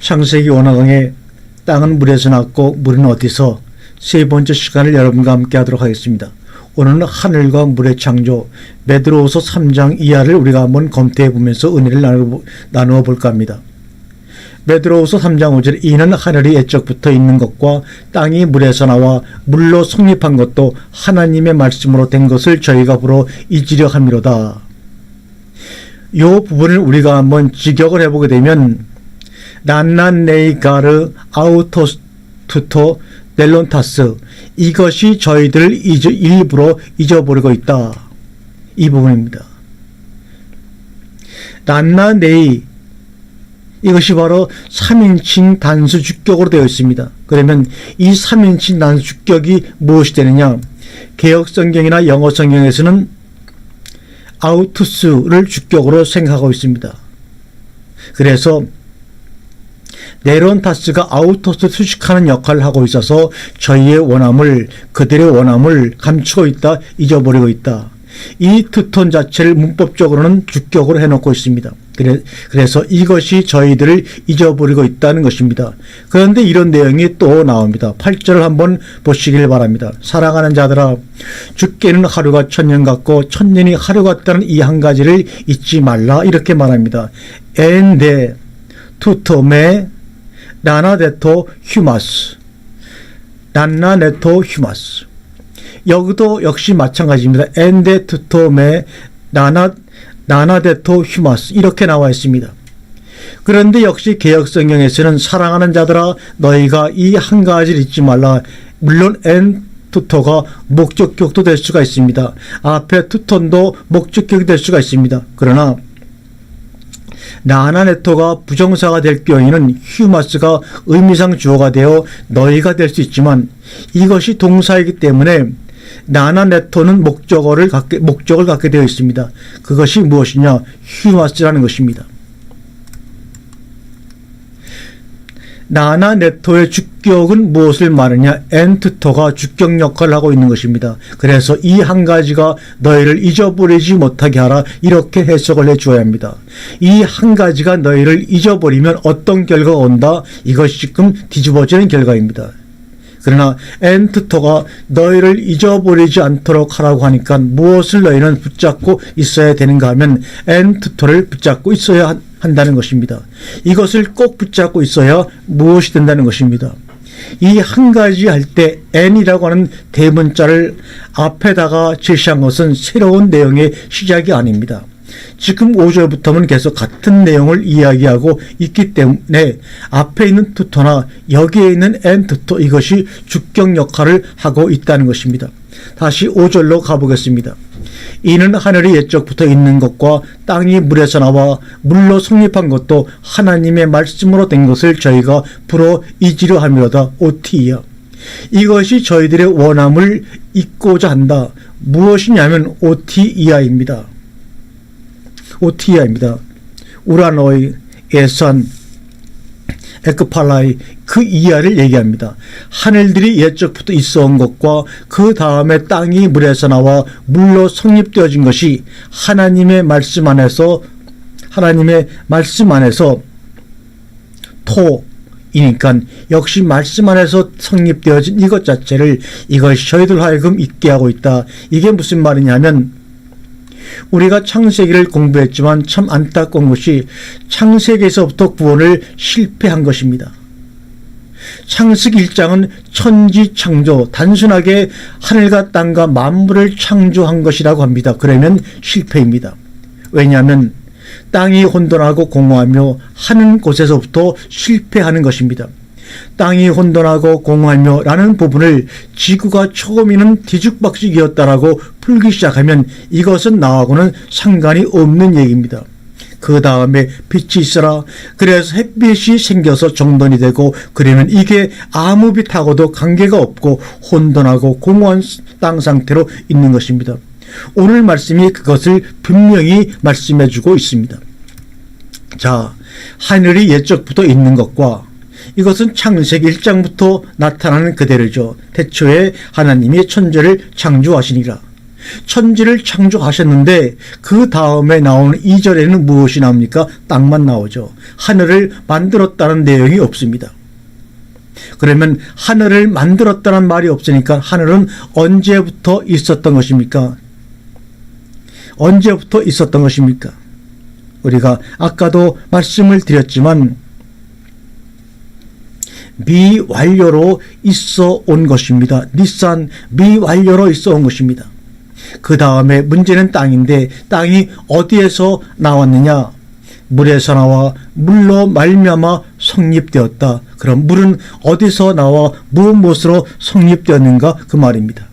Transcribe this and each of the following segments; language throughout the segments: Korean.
창세기 원화강의 땅은 물에서 났고 물은 어디서 세 번째 시간을 여러분과 함께 하도록 하겠습니다. 오늘은 하늘과 물의 창조 베드로후서 3장 이하를 우리가 한번 검토해 보면서 은혜를 나누- 나누어 볼까 합니다. 베드로후서 3장 5절 이는 하늘이 애적부터 있는 것과 땅이 물에서 나와 물로 성립한 것도 하나님의 말씀으로 된 것을 저희가 보러 잊으려 함이로다. 이 부분을 우리가 한번 직역을 해보게 되면 난난네이가르 아우토투토 넬론타스 이것이 저희들을 잊어, 일부러 잊어버리고 있다. 이 부분입니다. 난나네이 이것이 바로 3인칭 단수 주격으로 되어 있습니다. 그러면 이 3인칭 단수 주격이 무엇이 되느냐? 개혁 성경이나 영어 성경에서는 아우투스를 주격으로 생각하고 있습니다. 그래서 네론타스가 아우토스 수식하는 역할을 하고 있어서 저희의 원함을 그들의 원함을 감추고 있다 잊어버리고 있다. 이 투톤 자체를 문법적으로는 주격으로 해놓고 있습니다. 그래, 그래서 이것이 저희들을 잊어버리고 있다는 것입니다. 그런데 이런 내용이 또 나옵니다. 8절을 한번 보시길 바랍니다. 사랑하는 자들아 죽게는 하루가 천년 같고 천년이 하루 같다는 이 한 가지를 잊지 말라 이렇게 말합니다. 엔데 투토메 나나데토 휴마스 난나네토 휴마스 여기도 역시 마찬가지입니다. 엔데 투토메 나나 나나데토 휴마스 이렇게 나와 있습니다. 그런데 역시 개혁 성경에서는 사랑하는 자들아 너희가 이 한 가지를 잊지 말라. 물론 엔 투토가 목적격도 될 수가 있습니다. 앞에 투톤도 목적격이 될 수가 있습니다. 그러나 나나네토가 부정사가 될 경우에는 휴마스가 의미상 주어가 되어 너희가 될 수 있지만 이것이 동사이기 때문에 나나네토는 목적어를 갖게, 목적을 갖게 되어 있습니다. 그것이 무엇이냐? 휴마스라는 것입니다. 나나 네토의 주격은 무엇을 말하냐? 엔트토가 주격 역할을 하고 있는 것입니다. 그래서 이 한 가지가 너희를 잊어버리지 못하게 하라 이렇게 해석을 해 주어야 합니다. 이 한 가지가 너희를 잊어버리면 어떤 결과가 온다? 이것이 지금 뒤집어지는 결과입니다. 그러나 엔트토가 너희를 잊어버리지 않도록 하라고 하니까 무엇을 너희는 붙잡고 있어야 되는가 하면 엔트토를 붙잡고 있어야 한- 한다는 것입니다. 이것을 꼭 붙잡고 있어야 무엇이 된다는 것입니다. 이 한 가지 할 때 n이라고 하는 대문자를 앞에다가 제시한 것은 새로운 내용의 시작이 아닙니다. 지금 5절부터는 계속 같은 내용을 이야기하고 있기 때문에 앞에 있는 투토나 여기에 있는 n 투토 이것이 주격 역할을 하고 있다는 것입니다. 다시 5절로 가보겠습니다. 이는 하늘이 옛적부터 있는 것과 땅이 물에서 나와 물로 성립한 것도 하나님의 말씀으로 된 것을 저희가 불어 잊으려 함이로다. 오티야. 이것이 저희들의 원함을 잊고자 한다. 무엇이냐면 오티이아입니다. 오티아입니다. 우라노이, 에산, 에크팔라이 그 이하를 얘기합니다. 하늘들이 옛적부터 있어 온 것과 그 다음에 땅이 물에서 나와 물로 성립되어진 것이 하나님의 말씀 안에서 하나님의 말씀 안에서 토이니까 역시 말씀 안에서 성립되어진 이것 자체를 이것이 저희들 하여금 잊게 하고 있다. 이게 무슨 말이냐면 우리가 창세기를 공부했지만 참 안타까운 것이 창세기에서부터 구원을 실패한 것입니다. 창세기 1장은 천지 창조, 단순하게 하늘과 땅과 만물을 창조한 것이라고 합니다. 그러면 실패입니다. 왜냐하면 땅이 혼돈하고 공허하며 하는 곳에서부터 실패하는 것입니다. 땅이 혼돈하고 공허하며 라는 부분을 지구가 처음에는 뒤죽박죽이었다라고 풀기 시작하면 이것은 나하고는 상관이 없는 얘기입니다. 그 다음에 빛이 있어라. 그래서 햇빛이 생겨서 정돈이 되고 그러면 이게 아무 빛하고도 관계가 없고 혼돈하고 공허한 땅 상태로 있는 것입니다. 오늘 말씀이 그것을 분명히 말씀해 주고 있습니다. 자, 하늘이 옛적부터 있는 것과 이것은 창세기 1장부터 나타나는 그대로죠. 태초에 하나님이 천지를 창조하시니라. 천지를 창조하셨는데 그 다음에 나오는 2절에는 무엇이 나옵니까? 땅만 나오죠. 하늘을 만들었다는 내용이 없습니다. 그러면 하늘을 만들었다는 말이 없으니까 하늘은 언제부터 있었던 것입니까? 언제부터 있었던 것입니까? 우리가 아까도 말씀을 드렸지만 미완료로 있어 온 것입니다. 닛산 미완료로 있어 온 것입니다. 그 다음에 문제는 땅인데 땅이 어디에서 나왔느냐? 물에서 나와 물로 말미암아 성립되었다. 그럼 물은 어디서 나와 무엇 무엇으로 성립되었는가 그 말입니다.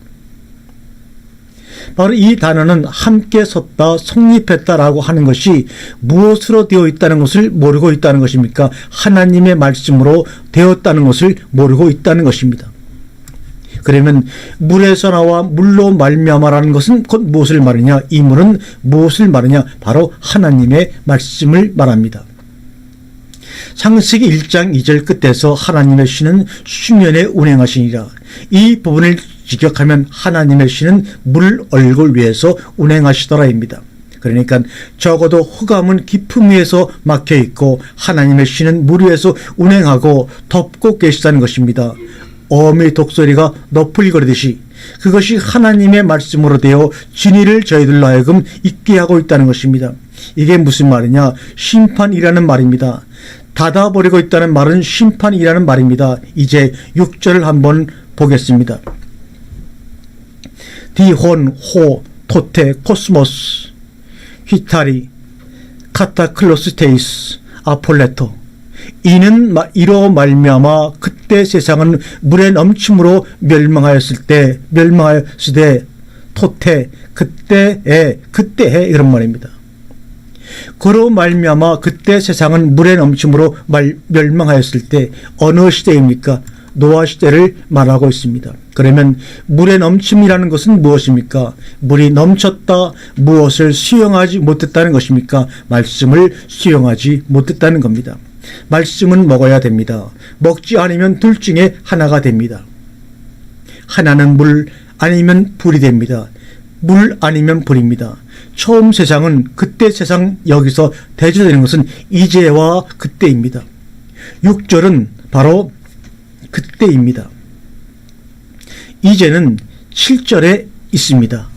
바로 이 단어는 함께 섰다, 성립했다라고 하는 것이 무엇으로 되어 있다는 것을 모르고 있다는 것입니까? 하나님의 말씀으로 되었다는 것을 모르고 있다는 것입니다. 그러면 물에서 나와 물로 말미암아라는 것은 곧 무엇을 말하냐? 이 물은 무엇을 말하냐? 바로 하나님의 말씀을 말합니다. 창세기 1장 2절 끝에서 하나님의 신은 수면에 운행하시니라. 이 부분을 직역하면 하나님의 신은 물 얼굴 위에서 운행하시더라입니다. 그러니까 적어도 흑암은 깊음 위에서 막혀 있고 하나님의 신은 물 위에서 운행하고 덮고 계시다는 것입니다. 어미 독소리가 너풀거리듯이 그것이 하나님의 말씀으로 되어 진리를 저희들로 하여금 잊게 하고 있다는 것입니다. 이게 무슨 말이냐? 심판이라는 말입니다. 닫아버리고 있다는 말은 심판이라는 말입니다. 이제 6절을 한번 보겠습니다. 디혼, 호, 토테, 코스모스, 히타리, 카타클로스테이스, 아폴레토. 이는 이로 말미암아 그때 세상은 물의 넘침으로 멸망하였을 때 멸망하였을 때 토테 그때에 그때에 이런 말입니다. 그로 말미암아 그때 세상은 물의 넘침으로 말, 멸망하였을 때 어느 시대입니까? 노아 시대를 말하고 있습니다. 그러면 물의 넘침이라는 것은 무엇입니까? 물이 넘쳤다 무엇을 수용하지 못했다는 것입니까? 말씀을 수용하지 못했다는 겁니다. 말씀은 먹어야 됩니다. 먹지 않으면 둘 중에 하나가 됩니다. 하나는 물 아니면 불이 됩니다. 물 아니면 불입니다. 처음 세상은 그때 세상 여기서 대조되는 것은 이제와 그때입니다. 6절은 바로 그때입니다. 이제는 7절에 있습니다.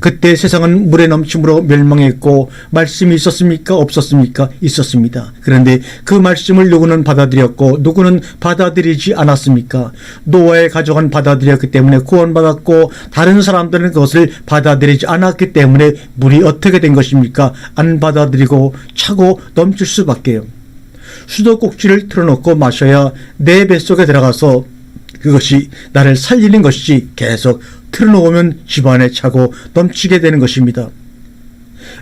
그때 세상은 물에 넘침으로 멸망했고 말씀이 있었습니까? 없었습니까? 있었습니다. 그런데 그 말씀을 누구는 받아들였고 누구는 받아들이지 않았습니까? 노아의 가족은 받아들였기 때문에 구원받았고 다른 사람들은 그것을 받아들이지 않았기 때문에 물이 어떻게 된 것입니까? 안 받아들이고 차고 넘칠 수밖에요. 수도꼭지를 틀어놓고 마셔야 내 뱃속에 들어가서 그것이 나를 살리는 것이지 계속 틀어놓으면 집안에 차고 넘치게 되는 것입니다.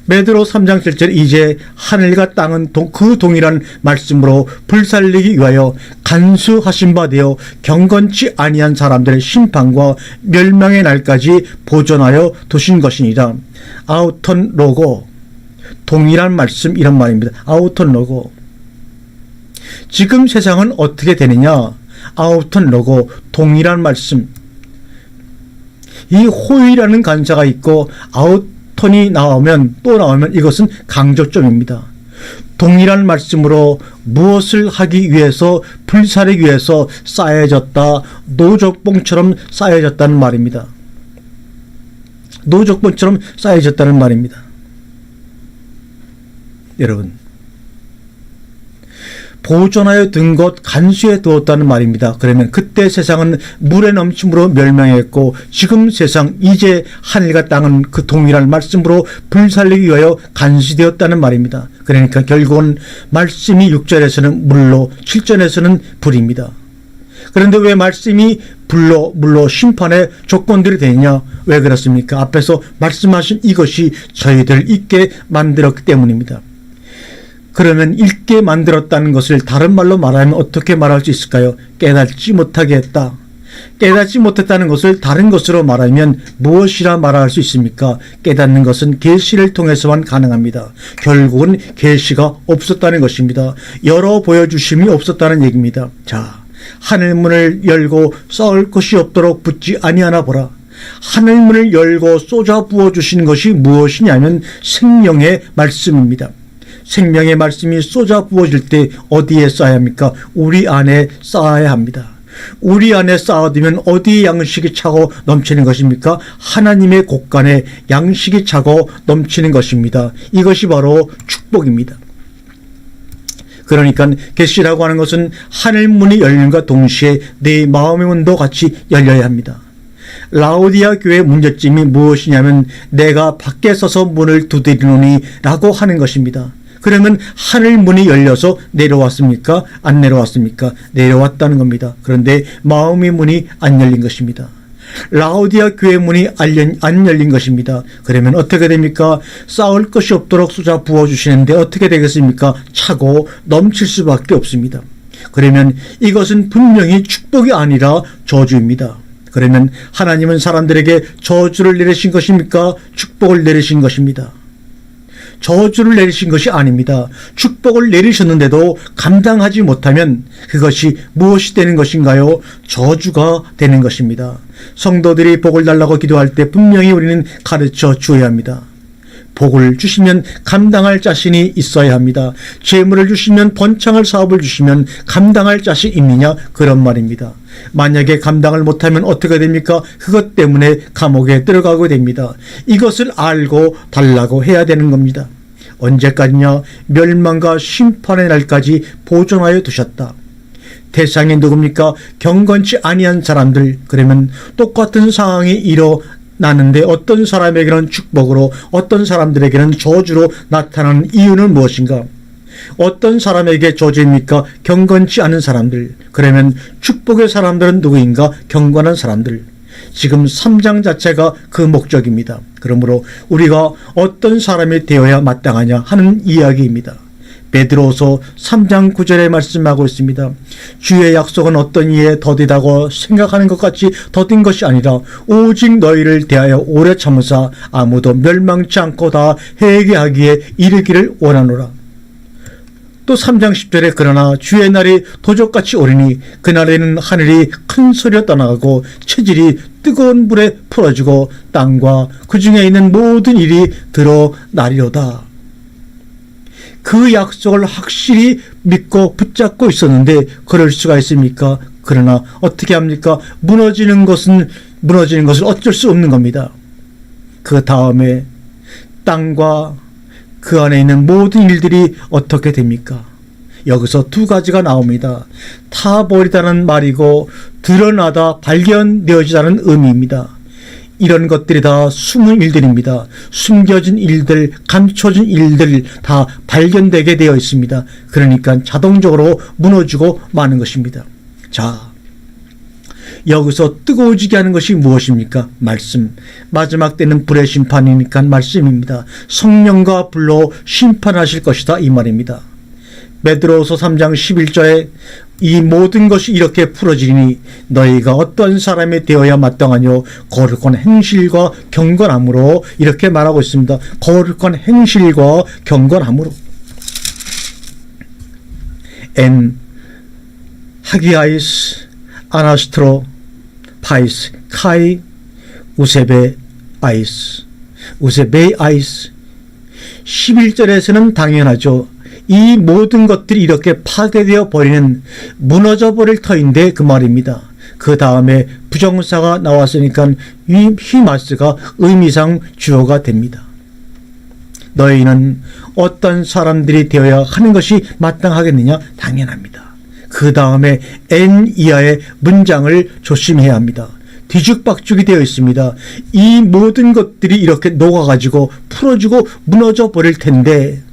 베드로 3장 7절 이제 하늘과 땅은 동, 그 동일한 말씀으로 불살리기 위하여 간수하신 바 되어 경건치 아니한 사람들의 심판과 멸망의 날까지 보존하여 두신 것이니라. 아우턴 로고 동일한 말씀 이런 말입니다. 아우턴 로고 지금 세상은 어떻게 되느냐? 아우턴 로고 동일한 말씀 이 호의라는 간사가 있고 아웃턴이 나오면 또 나오면 이것은 강조점입니다. 동일한 말씀으로 무엇을 하기 위해서 불사르기 위해서 쌓여졌다 노적봉처럼 쌓여졌다는 말입니다. 노적봉처럼 쌓여졌다는 말입니다. 여러분 보존하여 둔 것 간수해 두었다는 말입니다. 그러면 그때 세상은 물에 넘침으로 멸망했고 지금 세상 이제 하늘과 땅은 그 동일한 말씀으로 불살리기 위하여 간수되었다는 말입니다. 그러니까 결국은 말씀이 6절에서는 물로 7절에서는 불입니다. 그런데 왜 말씀이 불로 물로 심판의 조건들이 되냐? 왜 그렇습니까? 앞에서 말씀하신 이것이 저희들 있게 만들었기 때문입니다. 그러면 읽게 만들었다는 것을 다른 말로 말하면 어떻게 말할 수 있을까요? 깨닫지 못하게 했다. 깨닫지 못했다는 것을 다른 것으로 말하면 무엇이라 말할 수 있습니까? 깨닫는 것은 계시를 통해서만 가능합니다. 결국은 계시가 없었다는 것입니다. 열어 보여주심이 없었다는 얘기입니다. 자, 하늘 문을 열고 싸울 것이 없도록 붙지 아니하나 보라. 하늘 문을 열고 쏟아 부어 주신 것이 무엇이냐면 생명의 말씀입니다. 생명의 말씀이 쏟아 부어질 때 어디에 쌓아야 합니까? 우리 안에 쌓아야 합니다. 우리 안에 쌓아두면 어디에 양식이 차고 넘치는 것입니까? 하나님의 곳간에 양식이 차고 넘치는 것입니다. 이것이 바로 축복입니다. 그러니까 계시라고 하는 것은 하늘 문이 열림과 동시에 내 마음의 문도 같이 열려야 합니다. 라오디아 교회 문제점이 무엇이냐면 내가 밖에 서서 문을 두드리노니 라고 하는 것입니다. 그러면 하늘 문이 열려서 내려왔습니까? 안 내려왔습니까? 내려왔다는 겁니다. 그런데 마음의 문이 안 열린 것입니다. 라오디아 교회 문이 안 열린 것입니다. 그러면 어떻게 됩니까? 쌓을 것이 없도록 쏟아 부어주시는데 어떻게 되겠습니까? 차고 넘칠 수밖에 없습니다. 그러면 이것은 분명히 축복이 아니라 저주입니다. 그러면 하나님은 사람들에게 저주를 내리신 것입니까? 축복을 내리신 것입니다. 저주를 내리신 것이 아닙니다. 축복을 내리셨는데도 감당하지 못하면 그것이 무엇이 되는 것인가요? 저주가 되는 것입니다. 성도들이 복을 달라고 기도할 때 분명히 우리는 가르쳐 주어야 합니다. 복을 주시면 감당할 자신이 있어야 합니다. 재물을 주시면 번창을 사업을 주시면 감당할 자신 있느냐 그런 말입니다. 만약에 감당을 못하면 어떻게 됩니까? 그것 때문에 감옥에 들어가게 됩니다. 이것을 알고 달라고 해야 되는 겁니다. 언제까지냐? 멸망과 심판의 날까지 보존하여 두셨다. 대상이 누굽니까? 경건치 아니한 사람들. 그러면 똑같은 상황이 일어 나는데 어떤 사람에게는 축복으로 어떤 사람들에게는 저주로 나타나는 이유는 무엇인가? 어떤 사람에게 저주입니까? 경건치 않은 사람들. 그러면 축복의 사람들은 누구인가? 경건한 사람들. 지금 3장 자체가 그 목적입니다. 그러므로 우리가 어떤 사람이 되어야 마땅하냐 하는 이야기입니다. 베드로서 3장 9절에 말씀하고 있습니다. 주의 약속은 어떤 이에 더디다고 생각하는 것 같이 더딘 것이 아니라 오직 너희를 대하여 오래 참으사 아무도 멸망치 않고 다 회개하기에 이르기를 원하노라. 또 3장 10절에 그러나 주의 날이 도적같이 오리니 그날에는 하늘이 큰 소리로 떠나가고 체질이 뜨거운 불에 풀어지고 땅과 그 중에 있는 모든 일이 드러나리로다. 그 약속을 확실히 믿고 붙잡고 있었는데 그럴 수가 있습니까? 그러나 어떻게 합니까? 무너지는 것은 무너지는 것을 어쩔 수 없는 겁니다. 그 다음에 땅과 그 안에 있는 모든 일들이 어떻게 됩니까? 여기서 두 가지가 나옵니다. 타버리다는 말이고 드러나다 발견되어지다는 의미입니다. 이런 것들이 다 숨은 일들입니다. 숨겨진 일들, 감춰진 일들 다 발견되게 되어 있습니다. 그러니까 자동적으로 무너지고 마는 것입니다. 자, 여기서 뜨거워지게 하는 것이 무엇입니까? 말씀. 마지막 때는 불의 심판이니까 말씀입니다. 성령과 불로 심판하실 것이다 이 말입니다. 베드로서 3장 11절에 이 모든 것이 이렇게 풀어지니 너희가 어떤 사람이 되어야 마땅하뇨? 거룩한 행실과 경건함으로 이렇게 말하고 있습니다. 거룩한 행실과 경건함으로. 엔 하기아이스 아나스트로 파이스 카이 우세베 아이스. 우세베 아이스. 11절에서는 당연하죠. 이 모든 것들이 이렇게 파괴되어 버리는 무너져 버릴 터인데 그 말입니다. 그 다음에 부정사가 나왔으니까 이 히마스가 의미상 주어가 됩니다. 너희는 어떤 사람들이 되어야 하는 것이 마땅하겠느냐? 당연합니다. 그 다음에 N 이하의 문장을 조심해야 합니다. 뒤죽박죽이 되어 있습니다. 이 모든 것들이 이렇게 녹아가지고 풀어지고 무너져 버릴 텐데,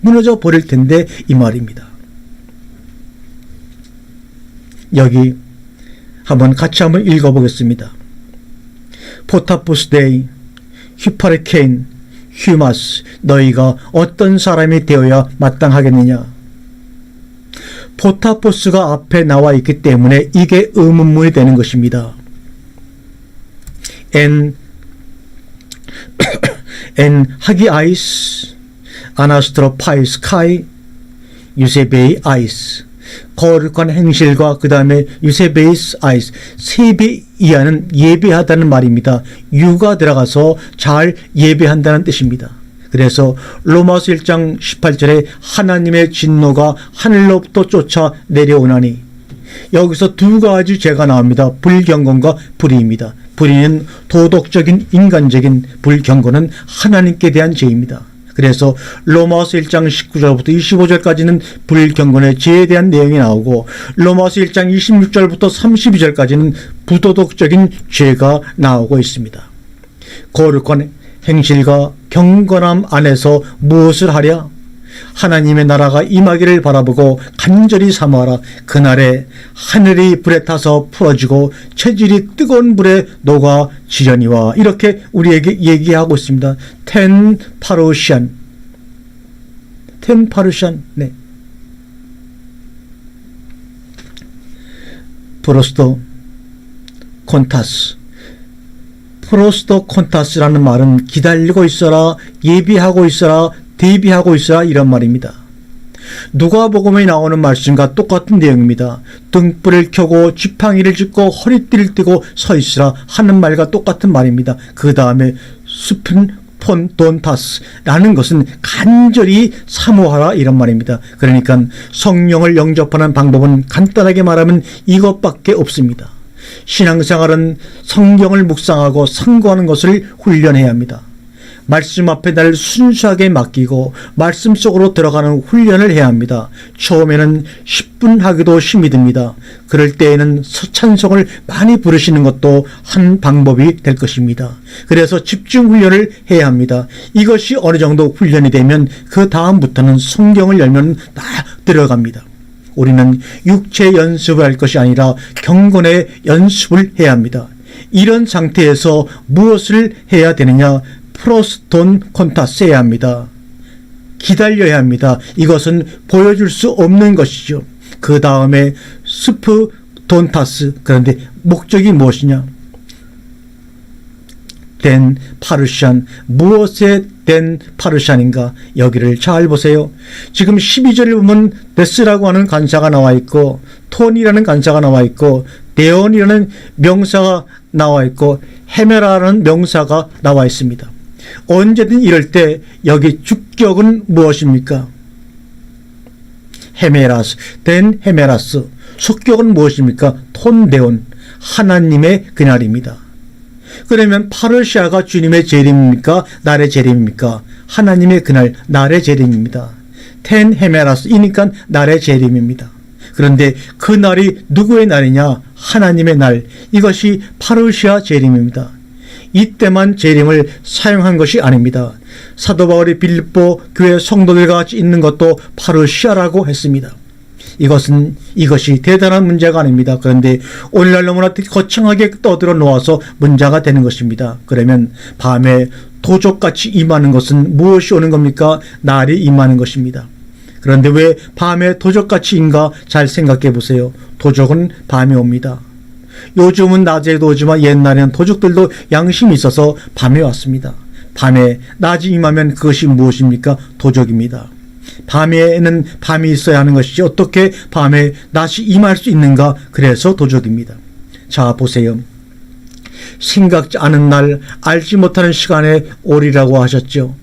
무너져 버릴 텐데, 이 말입니다. 여기 한번 같이 한번 읽어보겠습니다. 포타포스 데이, 휘파레케인, 휴마스, 너희가 어떤 사람이 되어야 마땅하겠느냐? 포타포스가 앞에 나와 있기 때문에 이게 의문문이 되는 것입니다. 엔, 엔 하기 아이스, 아나스트로 파이 스 카이, 유세베이 아이스. 거룩한 행실과 그 다음에 유세베이스 아이스 세배 이하는 예배하다는 말입니다. 유가 들어가서 잘 예배한다는 뜻입니다. 그래서 로마서 1장 18절에 하나님의 진노가 하늘로부터 쫓아 내려오나니 여기서 두 가지 죄가 나옵니다. 불경건과 불의입니다. 불의는 도덕적인 인간적인 불경건은 하나님께 대한 죄입니다. 그래서 로마서 1장 19절부터 25절까지는 불경건의 죄에 대한 내용이 나오고 로마서 1장 26절부터 32절까지는 부도덕적인 죄가 나오고 있습니다. 거룩한 행실과 경건함 안에서 무엇을 하랴? 하나님의 나라가 임하기를 바라보고 간절히 사모하라. 그날에 하늘이 불에 타서 풀어지고 체질이 뜨거운 불에 녹아 지려니와 이렇게 우리에게 얘기하고 있습니다. 텐 파루시안 텐 파루시안 네. 프로스토 콘타스 프로스토 콘타스라는 말은 기다리고 있어라, 예비하고 있어라, 대비하고 있어라 이런 말입니다. 누가복음에 나오는 말씀과 똑같은 내용입니다. 등불을 켜고 지팡이를 짚고 허리띠를 띠고 서 있으라 하는 말과 똑같은 말입니다. 그 다음에 스픈 폰 돈타스라는 것은 간절히 사모하라 이런 말입니다. 그러니까 성령을 영접하는 방법은 간단하게 말하면 이것밖에 없습니다. 신앙생활은 성경을 묵상하고 상고하는 것을 훈련해야 합니다. 말씀 앞에 날 순수하게 맡기고 말씀 속으로 들어가는 훈련을 해야 합니다. 처음에는 10분 하기도 힘이 듭니다. 그럴 때에는 찬송을 많이 부르시는 것도 한 방법이 될 것입니다. 그래서 집중 훈련을 해야 합니다. 이것이 어느 정도 훈련이 되면 그 다음부터는 성경을 열면 다 들어갑니다. 우리는 육체 연습을 할 것이 아니라 경건의 연습을 해야 합니다. 이런 상태에서 무엇을 해야 되느냐? 프로스톤 콘타스 해야 합니다. 기다려야 합니다. 이것은 보여줄 수 없는 것이죠. 그 다음에 스프 돈타스 그런데 목적이 무엇이냐? 된 파르시안 무엇에 된 파르시안인가 여기를 잘 보세요. 지금 12절에 보면 데스라고 하는 간사가 나와 있고 톤이라는 간사가 나와 있고 데온이라는 명사가 나와 있고 헤메라라는 명사가 나와 있습니다. 언제든 이럴 때 여기 주격은 무엇입니까? 헤메라스, 된 헤메라스. 속격은 무엇입니까? 톤데온, 하나님의 그날입니다. 그러면 파르시아가 주님의 재림입니까? 날의 재림입니까? 하나님의 그날, 날의 재림입니다. 텐 헤메라스이니까 날의 재림입니다. 그런데 그 날이 누구의 날이냐? 하나님의 날. 이것이 파르시아 재림입니다. 이때만 재림을 사용한 것이 아닙니다. 사도 바울이 빌립보 교회 성도들과 같이 있는 것도 파르시아라고 했습니다. 이것은 이것이 대단한 문제가 아닙니다. 그런데 오늘날 너무나 거창하게 떠들어 놓아서 문제가 되는 것입니다. 그러면 밤에 도적같이 임하는 것은 무엇이 오는 겁니까? 날이 임하는 것입니다. 그런데 왜 밤에 도적같이 인가 잘 생각해 보세요. 도적은 밤에 옵니다. 요즘은 낮에도 오지만 옛날에는 도적들도 양심이 있어서 밤에 왔습니다. 밤에 낮이 임하면 그것이 무엇입니까? 도적입니다. 밤에는 밤이 있어야 하는 것이지 어떻게 밤에 낮이 임할 수 있는가? 그래서 도적입니다. 자, 보세요. 생각지 않은 날, 알지 못하는 시간에 오리라고 하셨죠.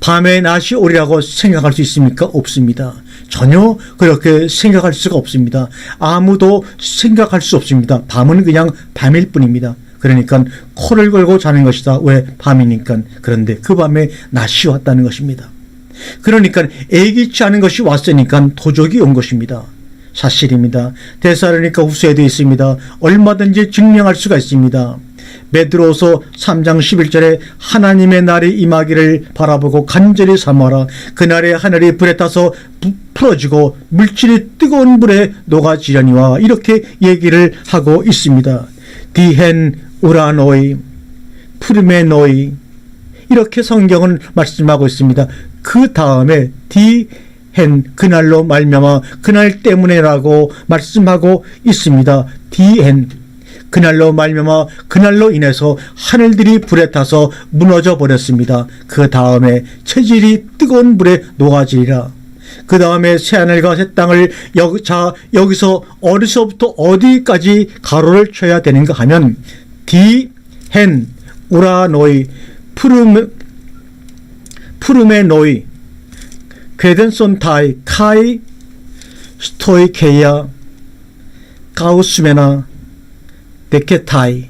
밤에 낮이 오리라고 생각할 수 있습니까? 없습니다. 전혀 그렇게 생각할 수가 없습니다. 아무도 생각할 수 없습니다. 밤은 그냥 밤일 뿐입니다. 그러니까 코를 걸고 자는 것이다. 왜? 밤이니까. 그런데 그 밤에 낮이 왔다는 것입니다. 그러니까 애기치 않은 것이 왔으니까 도적이 온 것입니다. 사실입니다. 대사로니까 후서에 되어 있습니다. 얼마든지 증명할 수가 있습니다. 베드로서 3장 11절에 하나님의 날이 임하기를 바라보고 간절히 사모하라. 그날에 하늘이 불에 타서 부, 풀어지고 물질이 뜨거운 불에 녹아지려니와 이렇게 얘기를 하고 있습니다. 디헨 우라노이 프르메노이 이렇게 성경은 말씀하고 있습니다. 그 다음에 디헨 그날로 말미암아 그날 때문에라고 말씀하고 있습니다. 디헨 그날로 말미암아 그날로 인해서 하늘들이 불에 타서 무너져 버렸습니다. 그 다음에 체질이 뜨거운 불에 녹아지리라. 그 다음에 새하늘과 새 땅을 여, 자 여기서 어디서부터 어디까지 가로를 쳐야 되는가 하면 디, 헨, 우라노이, 푸르메, 푸르메노이, 괴덴손타이, 카이, 스토이케이아, 가우스메나, 데케타이,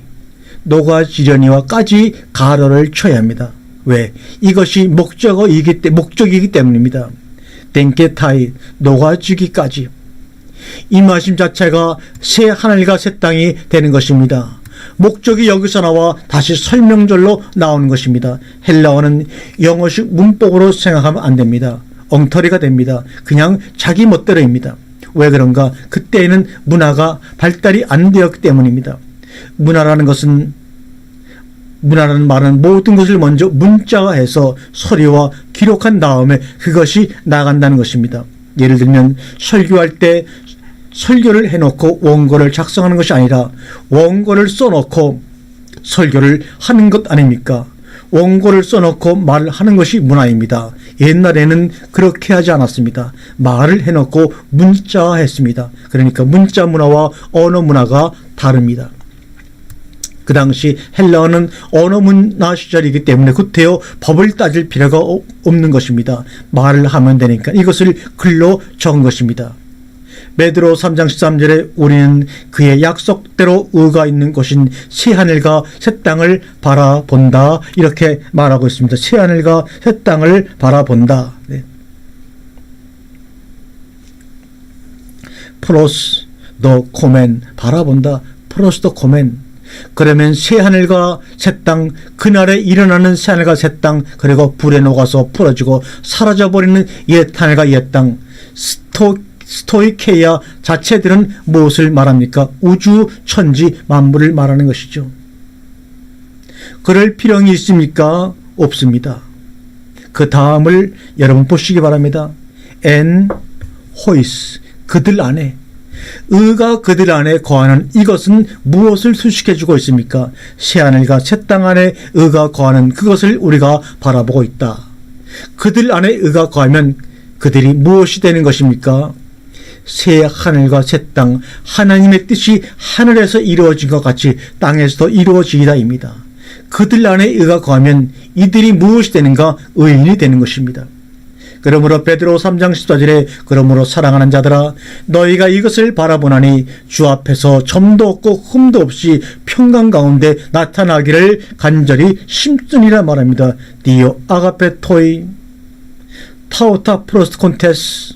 노가지련이와까지 가로를 쳐야 합니다. 왜? 이것이 목적어이기 때 목적이기 때문입니다. 덴케타이, 노가지기까지. 이 말씀 자체가 새 하늘과 새 땅이 되는 것입니다. 목적이 여기서 나와 다시 설명절로 나오는 것입니다. 헬라어는 영어식 문법으로 생각하면 안 됩니다. 엉터리가 됩니다. 그냥 자기 멋대로입니다. 왜 그런가? 그때에는 문화가 발달이 안 되었기 때문입니다. 문화라는 것은 문화라는 말은 모든 것을 먼저 문자화해서 서류와 기록한 다음에 그것이 나간다는 것입니다. 예를 들면 설교할 때 설교를 해놓고 원고를 작성하는 것이 아니라 원고를 써놓고 설교를 하는 것 아닙니까? 원고를 써놓고 말을 하는 것이 문화입니다. 옛날에는 그렇게 하지 않았습니다. 말을 해놓고 문자화했습니다. 그러니까 문자 문화와 언어 문화가 다릅니다. 그 당시 헬라어는 언어 문화 시절이기 때문에 구태여 법을 따질 필요가 어- 없는 것입니다. 말을 하면 되니까 이것을 글로 적은 것입니다. 베드로 3장 13절에 우리는 그의 약속대로 의가 있는 곳인 새하늘과 새 땅을 바라본다 이렇게 말하고 있습니다. 새하늘과 새 땅을 바라본다. 네. 프로스 더 코멘 바라본다. 프로스 더 코멘 그러면 새 하늘과 새 땅, 그날에 일어나는 새 하늘과 새 땅, 그리고 불에 녹아서 풀어지고 사라져버리는 옛 하늘과 옛 땅, 스토, 스토이케이아 자체들은 무엇을 말합니까? 우주, 천지, 만물을 말하는 것이죠. 그럴 필요이 있습니까? 없습니다. 그 다음을 여러분 보시기 바랍니다. 엔, 호이스, 그들 안에 의가 그들 안에 거하는 이것은 무엇을 수식해 주고 있습니까? 새하늘과 새 땅 안에 의가 거하는 그것을 우리가 바라보고 있다. 그들 안에 의가 거하면 그들이 무엇이 되는 것입니까? 새 하늘과 새 땅, 하나님의 뜻이 하늘에서 이루어진 것 같이 땅에서도 이루어지이다입니다. 그들 안에 의가 거하면 이들이 무엇이 되는가? 의인이 되는 것입니다. 그러므로 베드로 3장 14절에 그러므로 사랑하는 자들아 너희가 이것을 바라보나니 주 앞에서 점도 없고 흠도 없이 평강 가운데 나타나기를 간절히 심쓰니라 말합니다. 디오 아가페 토이 타오타 프로스트 콘테스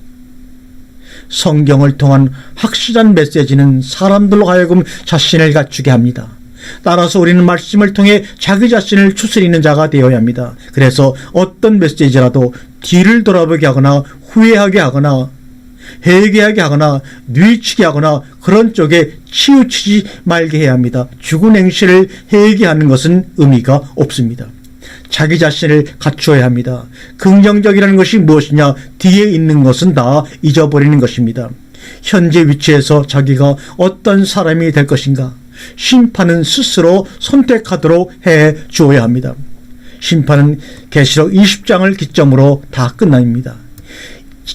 성경을 통한 확실한 메시지는 사람들로 하여금 자신을 갖추게 합니다. 따라서 우리는 말씀을 통해 자기 자신을 추스리는 자가 되어야 합니다. 그래서 어떤 메시지라도 뒤를 돌아보게 하거나 후회하게 하거나 회개하게 하거나 뉘치게 하거나 그런 쪽에 치우치지 말게 해야 합니다. 죽은 행실을 회개하는 것은 의미가 없습니다. 자기 자신을 갖추어야 합니다. 긍정적이라는 것이 무엇이냐? 뒤에 있는 것은 다 잊어버리는 것입니다. 현재 위치에서 자기가 어떤 사람이 될 것인가? 심판은 스스로 선택하도록 해 주어야 합니다. 심판은 계시록 20장을 기점으로 다 끝납니다.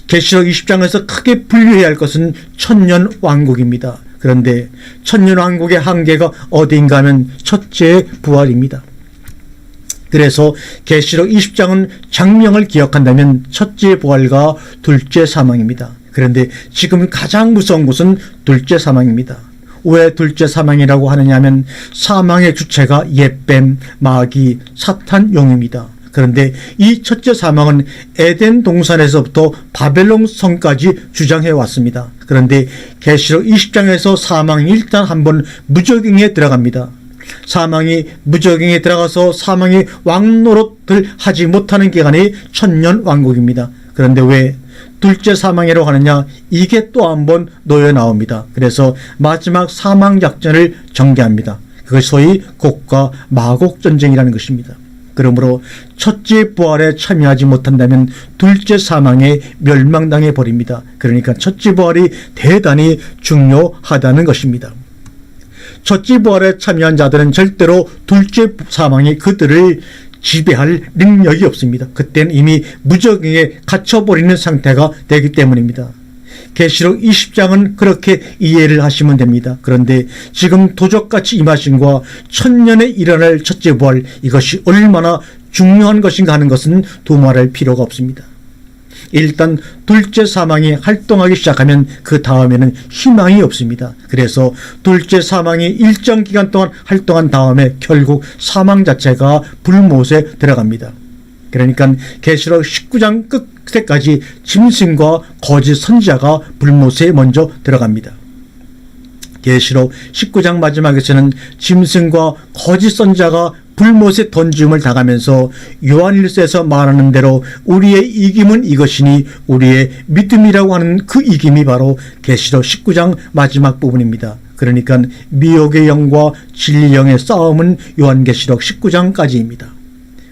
계시록 20장에서 크게 분류해야 할 것은 천년 왕국입니다. 그런데 천년 왕국의 한계가 어디인가 하면 첫째 부활입니다. 그래서 계시록 20장은 장명을 기억한다면 첫째 부활과 둘째 사망입니다. 그런데 지금 가장 무서운 것은 둘째 사망입니다. 왜 둘째 사망이라고 하느냐 하면 사망의 주체가 옛뱀, 마귀, 사탄, 용입니다. 그런데 이 첫째 사망은 에덴 동산에서부터 바벨론 성까지 주장해 왔습니다. 그런데 계시록 20장에서 사망이 일단 한번 무적행에 들어갑니다. 사망이 무적행에 들어가서 사망이 왕노릇을 하지 못하는 기간이 천년 왕국입니다. 그런데 왜 둘째 사망이라고 하느냐? 이게 또 한 번 놓여 나옵니다. 그래서 마지막 사망 작전을 전개합니다. 그것이 소위 곡과 마곡 전쟁이라는 것입니다. 그러므로 첫째 부활에 참여하지 못한다면 둘째 사망에 멸망당해 버립니다. 그러니까 첫째 부활이 대단히 중요하다는 것입니다. 첫째 부활에 참여한 자들은 절대로 둘째 사망이 그들을 지배할 능력이 없습니다. 그때는 이미 무적행에 갇혀버리는 상태가 되기 때문입니다. 계시록 20장은 그렇게 이해를 하시면 됩니다. 그런데 지금 도적같이 임하신과 천년에 일어날 첫째 부활 이것이 얼마나 중요한 것인가 하는 것은 두말할 필요가 없습니다. 일단 둘째 사망이 활동하기 시작하면 그 다음에는 희망이 없습니다. 그래서 둘째 사망이 일정 기간 동안 활동한 다음에 결국 사망 자체가 불못에 들어갑니다. 그러니까 계시록 19장 끝에까지 짐승과 거짓 선지자가 불못에 먼저 들어갑니다. 계시록 19장 마지막에서는 짐승과 거짓 선자가 불못에 던짐을 당하면서 요한일서에서 말하는 대로 우리의 이김은 이것이니 우리의 믿음이라고 하는 그 이김이 바로 계시록 19장 마지막 부분입니다. 그러니까 미혹의 영과 진리 영의 싸움은 요한계시록 19장까지입니다.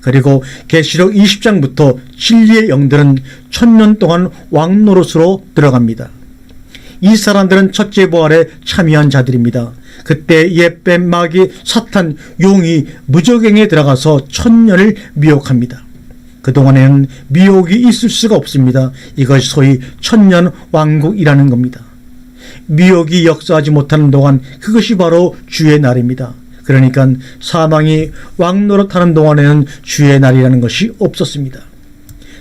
그리고 계시록 20장부터 진리의 영들은 천년 동안 왕노릇으로 들어갑니다. 이 사람들은 첫째 부활에 참여한 자들입니다. 그때 옛뱀 마귀 사탄 용이 무적행에 들어가서 천년을 미혹합니다. 그동안에는 미혹이 있을 수가 없습니다. 이것이 소위 천년 왕국이라는 겁니다. 미혹이 역사하지 못하는 동안 그것이 바로 주의 날입니다. 그러니까 사망이 왕노릇하는 동안에는 주의 날이라는 것이 없었습니다.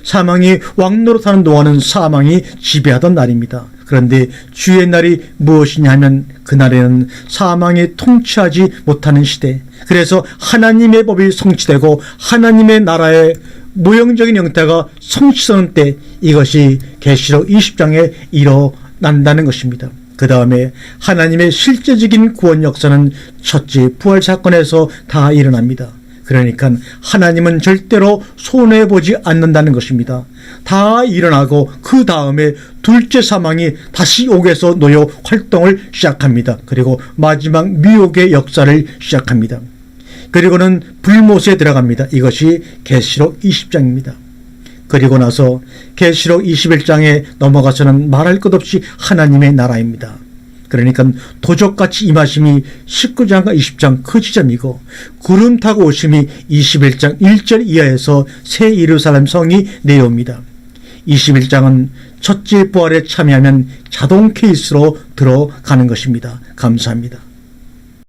사망이 왕노릇하는 동안은 사망이 지배하던 날입니다. 그런데 주의 날이 무엇이냐 하면 그날에는 사망이 통치하지 못하는 시대. 그래서 하나님의 법이 성취되고 하나님의 나라의 무형적인 형태가 성취되는 때 이것이 계시록 20장에 일어난다는 것입니다. 그 다음에 하나님의 실제적인 구원 역사는 첫째 부활 사건에서 다 일어납니다. 그러니까 하나님은 절대로 손해보지 않는다는 것입니다. 다 일어나고 그 다음에 둘째 사망이 다시 옥에서 놓여 활동을 시작합니다. 그리고 마지막 미혹의 역사를 시작합니다. 그리고는 불못에 들어갑니다. 이것이 계시록 20장입니다. 그리고 나서 계시록 21장에 넘어가서는 말할 것 없이 하나님의 나라입니다. 그러니까 도적같이 임하심이 19장과 20장 그 지점이고 구름 타고 오심이 21장 1절 이하에서 새 예루살렘 성이 내려옵니다. 21장은 첫째 부활에 참여하면 자동 케이스로 들어가는 것입니다. 감사합니다.